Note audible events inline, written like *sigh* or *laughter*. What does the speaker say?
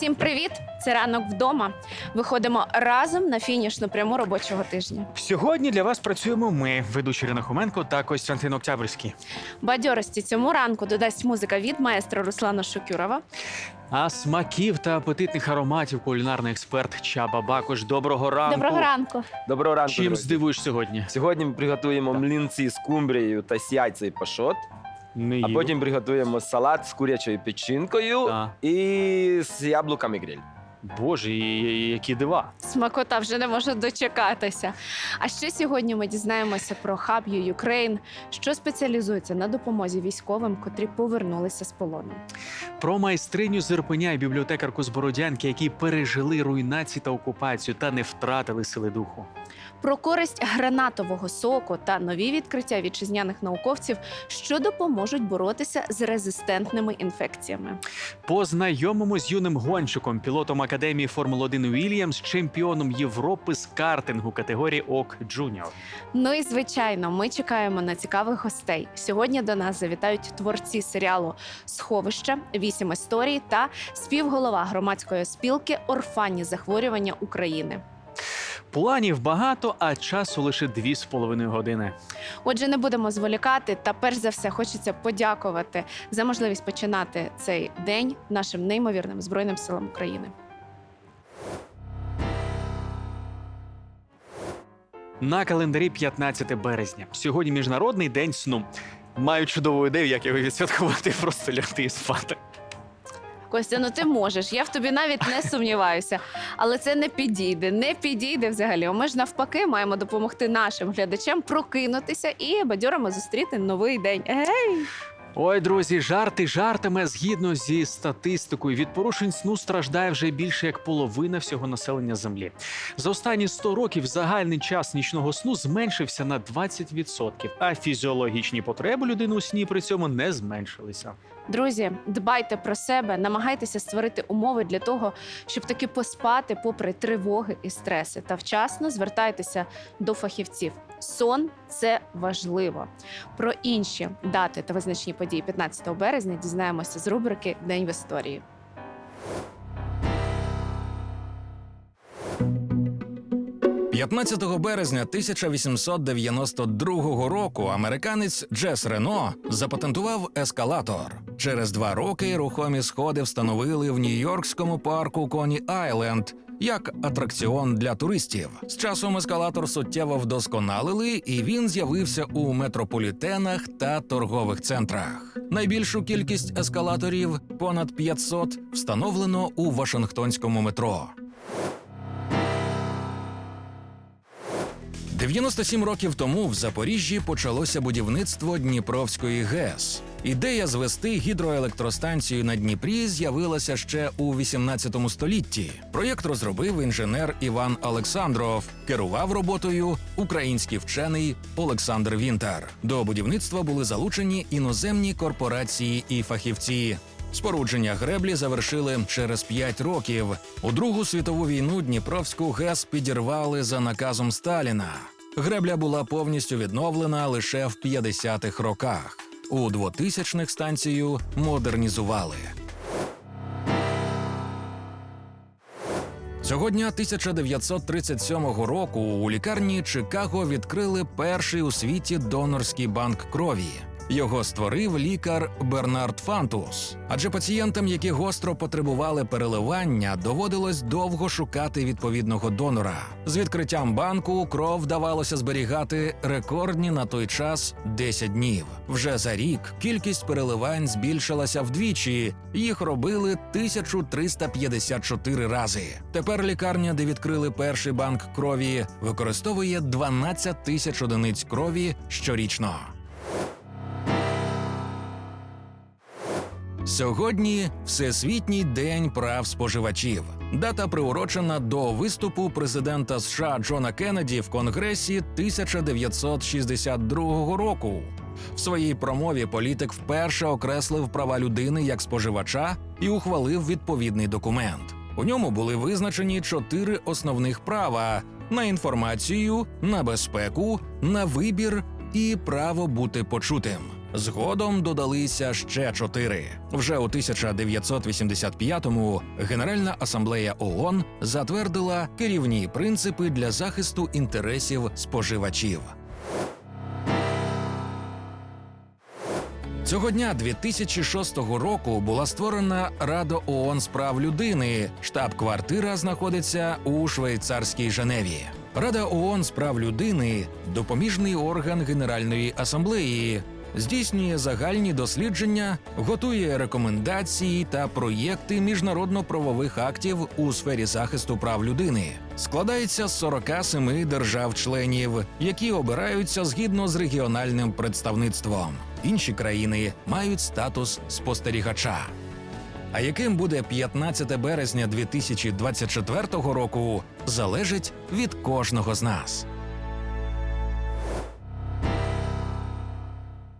Всім привіт! Це ранок вдома. Виходимо разом на фінішну пряму робочого тижня. Сьогодні для вас працюємо ми, ведучий Ірина Хоменко та Костянтин Октябрьський. Бадьорості цьому ранку додасть музика від маестро Руслана Шокюрова. А смаків та апетитних ароматів кулінарний експерт Чаба Бакуш. Доброго ранку. Доброго ранку. Доброго ранку. Чим друзі. здивуєш сьогодні? Сьогодні ми приготуємо млінці з кумбрією та і пашот, Не а їв. потім приготуємо салат з курячою печінкою Та. і з яблуками гриль. Боже, і- і- які дива. Смакота вже не можу дочекатися. А ще сьогодні ми дізнаємося про хаб Ukraine, що спеціалізується на допомозі військовим, котрі повернулися з полону. Про майстриню з Ірпеня і бібліотекарку з Бородянки, які пережили руйнацію та окупацію та не втратили сили духу. Про користь гранатового соку та нові відкриття вітчизняних науковців, що допоможуть боротися з резистентними інфекціями. Познайомимось з юним гонщиком, пілотом академії Формули 1 Уільямс, чемпіоном Європи з картингу категорії ОК Джуніор. Ну і звичайно, ми чекаємо на цікавих гостей. Сьогодні до нас завітають творці серіалу Сховище, вісім історій та співголова громадської спілки Орфанні захворювання України. Планів багато, а часу лише дві з половиною години. Отже, не будемо зволікати. Та перш за все хочеться подякувати за можливість починати цей день нашим неймовірним збройним силам України. На календарі 15 березня. Сьогодні міжнародний день сну. Маю чудову ідею, як його відсвяткувати, *laughs* просто лягти і спати. Костя, ну ти можеш. Я в тобі навіть не сумніваюся. Але це не підійде, не підійде взагалі. Ми ж навпаки маємо допомогти нашим глядачам прокинутися і бадьорами зустріти новий день. Ей! Ой, друзі, жарти жартами. Згідно зі статистикою, від порушень сну страждає вже більше як половина всього населення землі. За останні 100 років загальний час нічного сну зменшився на 20%, а фізіологічні потреби людини у сні при цьому не зменшилися. Друзі, дбайте про себе, намагайтеся створити умови для того, щоб таки поспати попри тривоги і стреси. Та вчасно звертайтеся до фахівців. Сон це важливо. Про інші дати та визначні події 15 березня дізнаємося з рубрики День в історії. – 15 березня 1892 року американець Джес Рено запатентував ескалатор. Через два роки рухомі сходи встановили в нью-йоркському парку Коні Айленд як атракціон для туристів. З часом ескалатор суттєво вдосконалили, і він з'явився у метрополітенах та торгових центрах. Найбільшу кількість ескалаторів понад 500 встановлено у Вашингтонському метро. 97 років тому в Запоріжжі почалося будівництво Дніпровської ГЕС. Ідея звести гідроелектростанцію на Дніпрі з'явилася ще у 18 столітті. Проєкт розробив інженер Іван Олександров, керував роботою український вчений Олександр Вінтер. До будівництва були залучені іноземні корпорації і фахівці. Спорудження греблі завершили через 5 років. У Другу світову війну Дніпровську ГЕС підірвали за наказом Сталіна. Гребля була повністю відновлена лише в 50-х роках. У 2000-х станцію модернізували. Цього дня 1937 року у лікарні Чикаго відкрили перший у світі донорський банк крові. Його створив лікар Бернард Фантус. Адже пацієнтам, які гостро потребували переливання, доводилось довго шукати відповідного донора. З відкриттям банку кров вдавалося зберігати рекордні на той час 10 днів. Вже за рік кількість переливань збільшилася вдвічі. Їх робили 1354 рази. Тепер лікарня, де відкрили перший банк крові, використовує 12 тисяч одиниць крові щорічно. Сьогодні Всесвітній день прав споживачів. Дата приурочена до виступу президента США Джона Кеннеді в Конгресі 1962 року. В своїй промові політик вперше окреслив права людини як споживача і ухвалив відповідний документ. У ньому були визначені чотири основних права: на інформацію, на безпеку, на вибір і право бути почутим. Згодом додалися ще чотири. Вже у 1985-му Генеральна асамблея ООН затвердила керівні принципи для захисту інтересів споживачів. Цього дня 2006 року була створена Рада ООН з прав людини. Штаб-квартира знаходиться у швейцарській Женеві. Рада ООН з прав людини допоміжний орган Генеральної асамблеї. Здійснює загальні дослідження, готує рекомендації та проєкти міжнародно-правових актів у сфері захисту прав людини. Складається з 47 держав-членів, які обираються згідно з регіональним представництвом. Інші країни мають статус спостерігача. А яким буде 15 березня 2024 року, залежить від кожного з нас.